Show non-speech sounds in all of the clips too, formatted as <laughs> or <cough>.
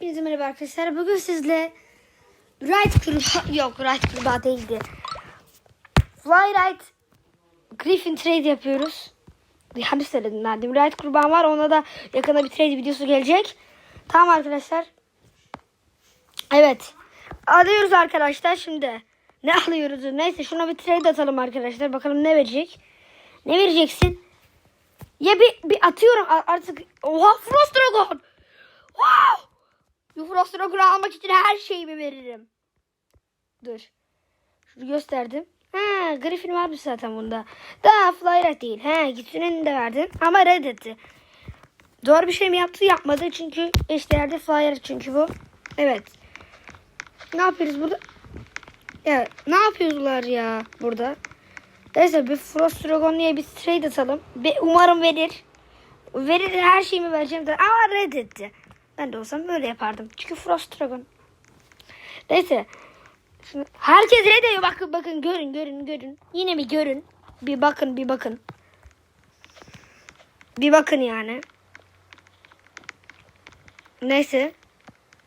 Hepinize merhaba arkadaşlar. Bugün sizle Ride kurbağa yok Ride kurbağa değildi. Fly Ride Griffin trade yapıyoruz. Yanlış söyledim verdim. Ride kurbağa var. Ona da yakında bir trade videosu gelecek. Tamam arkadaşlar. Evet. Alıyoruz arkadaşlar şimdi. Ne alıyoruz? Neyse şuna bir trade atalım arkadaşlar. Bakalım ne verecek. Ne vereceksin? Ya bir, bir atıyorum artık. Oha Frost Dragon. Wow. Bu Frost Dragon'u almak için her şeyimi veririm. Dur. Şunu gösterdim. Ha, Griffin varmış zaten bunda. Daha Flyret değil. Ha, gitsinini de verdin ama reddetti. Doğru bir şey mi yaptı? Yapmadı çünkü eşdeğerde Flyret çünkü bu. Evet. Ne yapıyoruz burada? Ya ne yapıyorlar ya burada? Neyse bir Frost Dragon diye bir trade atalım. Bir, umarım verir. Verir her şeyimi vereceğim de ama reddetti. Ben de olsam böyle yapardım. Çünkü Frost Dragon. Neyse. Şimdi herkes reddediyor. Bakın bakın görün görün görün. Yine mi görün? Bir bakın bir bakın. Bir bakın yani. Neyse.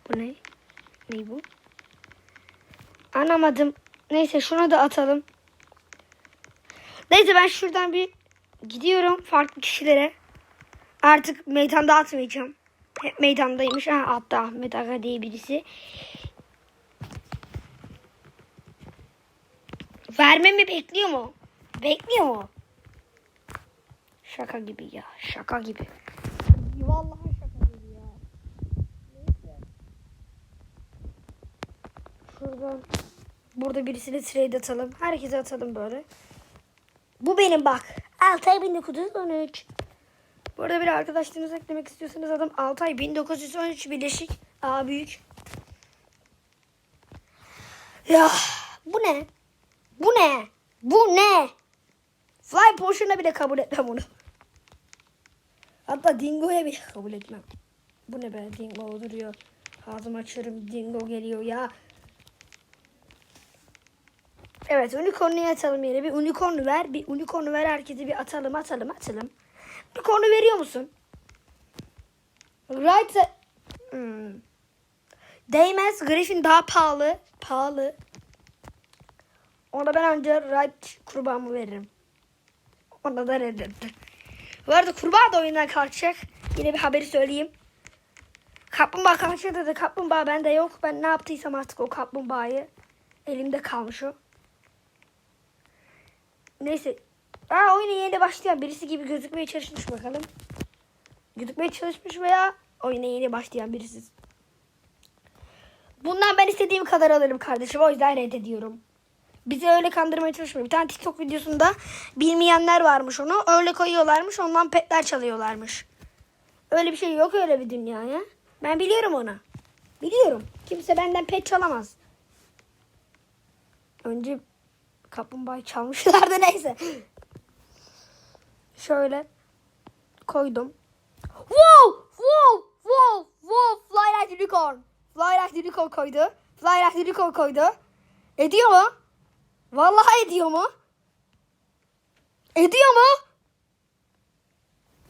Bu ne? Ne bu? Anlamadım. Neyse şunu da atalım. Neyse ben şuradan bir gidiyorum farklı kişilere. Artık meydanda atmayacağım. Meydandaymış. Ha, altta Ahmet Aga diye birisi. Vermemi bekliyor mu? Bekliyor mu? Şaka gibi ya. Şaka gibi. Vallahi şaka gibi ya. Neyse. Şuradan burada birisine trade atalım. Herkese atalım böyle. Bu benim bak. Altay 1913. Bu arada bir arkadaşlarınızı eklemek istiyorsanız adam Altay 1913 Birleşik A büyük. Ya bu ne? Bu ne? Bu ne? Fly Potion'a bile kabul etmem bunu. Hatta Dingo'ya bile kabul etmem. Bu ne be Dingo duruyor. Ağzımı açıyorum Dingo geliyor ya. Evet unicorn'u atalım yere. Bir unicorn ver. Bir unicorn ver herkese bir atalım atalım atalım. Unicorn'u veriyor musun? Right. Hmm. Değmez. Griffin daha pahalı. Pahalı. Ona ben önce right kurbağamı veririm. Ona da reddetti. Bu arada kurbağa da oyundan kalkacak. Yine bir haberi söyleyeyim. Kaplumbağa kalkacak dedi. Kaplumbağa bende yok. Ben ne yaptıysam artık o kaplumbağayı. Elimde kalmış o. Neyse. Aa oyuna yeni başlayan birisi gibi gözükmeye çalışmış bakalım. Gözükmeye çalışmış veya oyuna yeni başlayan birisi. Bundan ben istediğim kadar alırım kardeşim. O yüzden reddediyorum. Bizi öyle kandırmaya çalışmayın. Bir tane TikTok videosunda bilmeyenler varmış onu. Öyle koyuyorlarmış. Ondan petler çalıyorlarmış. Öyle bir şey yok öyle bir dünyaya. Ben biliyorum onu. Biliyorum. Kimse benden pet çalamaz. Önce kaplumbağayı çalmışlardı <laughs> neyse. Şöyle koydum. Wow! Wow! Wow! Wow! Fly like unicorn. Fly like unicorn koydu. Fly like unicorn koydu. Ediyor mu? Vallahi ediyor mu? Ediyor mu?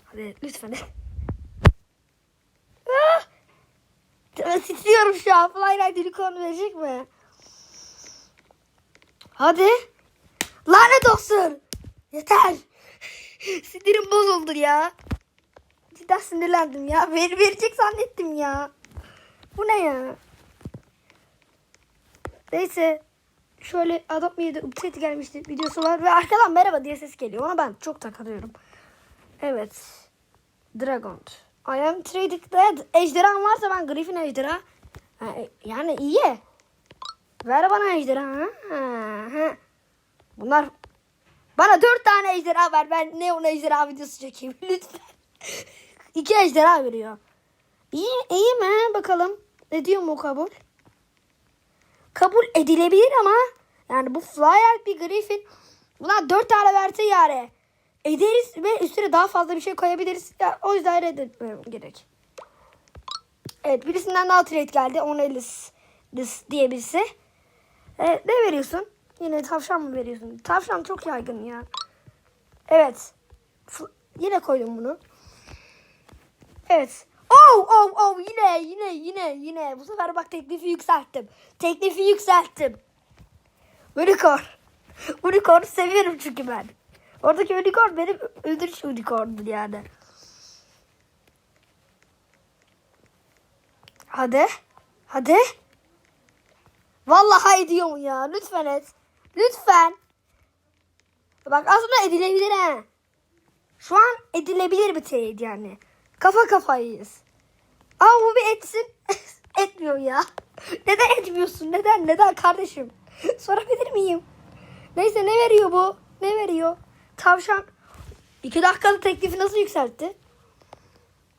Hadi lütfen. <laughs> Ah! Titriyorum şu an. Fly like unicorn verecek mi? Hadi. Lanet olsun. Yeter. <laughs> Sinirim bozuldu ya. Cidden sinirlendim ya. Ver, verecek zannettim ya. Bu ne ya? Neyse. Şöyle Adopt Me'de update gelmişti videosu var. Ve arkadan merhaba diye ses geliyor. Ona ben çok takılıyorum. Evet. Dragon. I am trading dead. Ejderhan varsa ben Griffin ejderha. Ha, e, Yani iyi. Ver bana ejderha. Ha, ha. Bunlar bana dört tane ejderha ver. Ben Neon ejderha videosu çekeyim. <laughs> Lütfen. İki ejderha veriyor. İyi, iyi mi? Bakalım. Ediyor mu kabul? Kabul edilebilir ama yani bu flyer bir griffin. Buna dört tane verse yani. Ederiz ve üstüne daha fazla bir şey koyabiliriz. Ya, o yüzden reddetmem gerek. Evet birisinden daha trade geldi. Onelis diye birisi. Evet, ne veriyorsun? Yine tavşan mı veriyorsun? Tavşan çok yaygın ya. Evet. F- yine koydum bunu. Evet. Oh oh oh yine yine yine yine. Bu sefer bak teklifi yükselttim. Teklifi yükselttim. Unicorn. <laughs> Unicorn seviyorum çünkü ben. Oradaki unicorn benim öldürüş unicorn'dur yani. Hadi. Hadi. Vallahi ediyorum ya. Lütfen et. Lütfen. Bak aslında edilebilir ha. Şu an edilebilir bir trade yani. Kafa kafayız. Ama bu bir etsin. <laughs> Etmiyor ya. Neden etmiyorsun? Neden? Neden kardeşim? <laughs> Sorabilir miyim? Neyse ne veriyor bu? Ne veriyor? Tavşan. İki dakikalık teklifi nasıl yükseltti?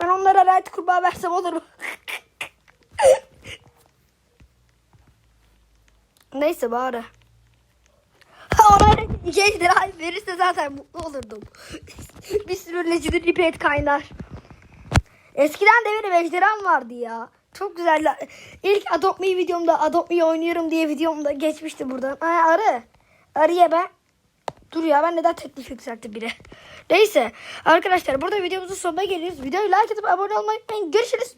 Ben onlara rahat kurbağa versem olur mu? <laughs> Neyse bari. İki lira verirse zaten mutlu olurdum. <laughs> bir sürü legendary pet kaynar. Eskiden de benim ejderham vardı ya. Çok güzel. İlk Adopt Me videomda Adopt Me oynuyorum diye videomda geçmişti buradan. Ay arı. Arıya ben. Dur ya ben neden teklif yükselttim bile. Neyse arkadaşlar burada videomuzun sonuna geliyoruz. Videoyu like atıp abone olmayı unutmayın. Görüşürüz.